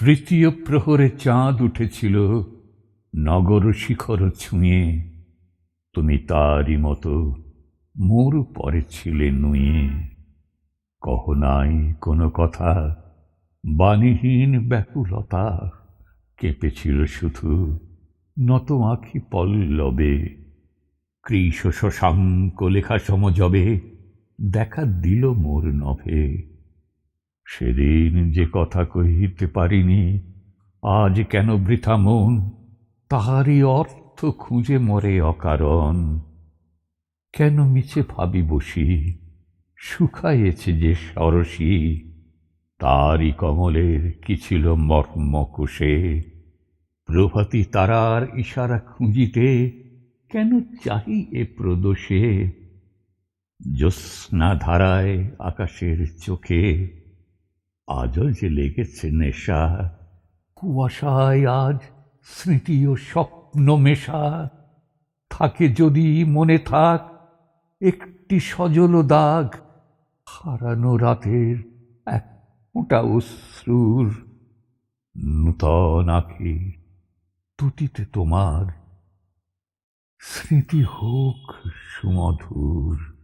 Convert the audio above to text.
তৃতীয় প্রহরে চাঁদ উঠেছিল নগর শিখর ছুঁয়ে। তুমি তারই মতো মোর পরে ছিলে নুয়ে। কহ নাই কোনো কথা, বাণীহীন ব্যাকুলতা, কেঁপেছিল শুধু নত আঁখি পল্লবে। কৃষ শশাঙ্ক লেখা সমজবে, দেখা দিল মোর নভে। সেদিন যে কথা কহিতে পারিনি, আজ কেন বৃথা মন? তাহারই অর্থ খুঁজে মরে অকারণ। কেন মিছে ভাবি বসি? শুকাইয়েছে যে সরসী, তারই কমলের কি ছিল মর্ম কোষে? প্রভাতী তারার ইশারা খুঁজিতে কেন চাহি এ প্রদোষে? জ্যোৎস্না ধারায় আকাশের চোখে আজও যে লেগেছে নেশা, কুয়াশায় আজ স্মৃতি ও স্বপ্ন মেশা। থাকে যদি মনে থাক, একটি সজল দাগ, হারানো রাতের এক ফোঁটা অশ্রুর নূতন আখি তুতিতে তোমার স্মৃতি হোক সুমধুর।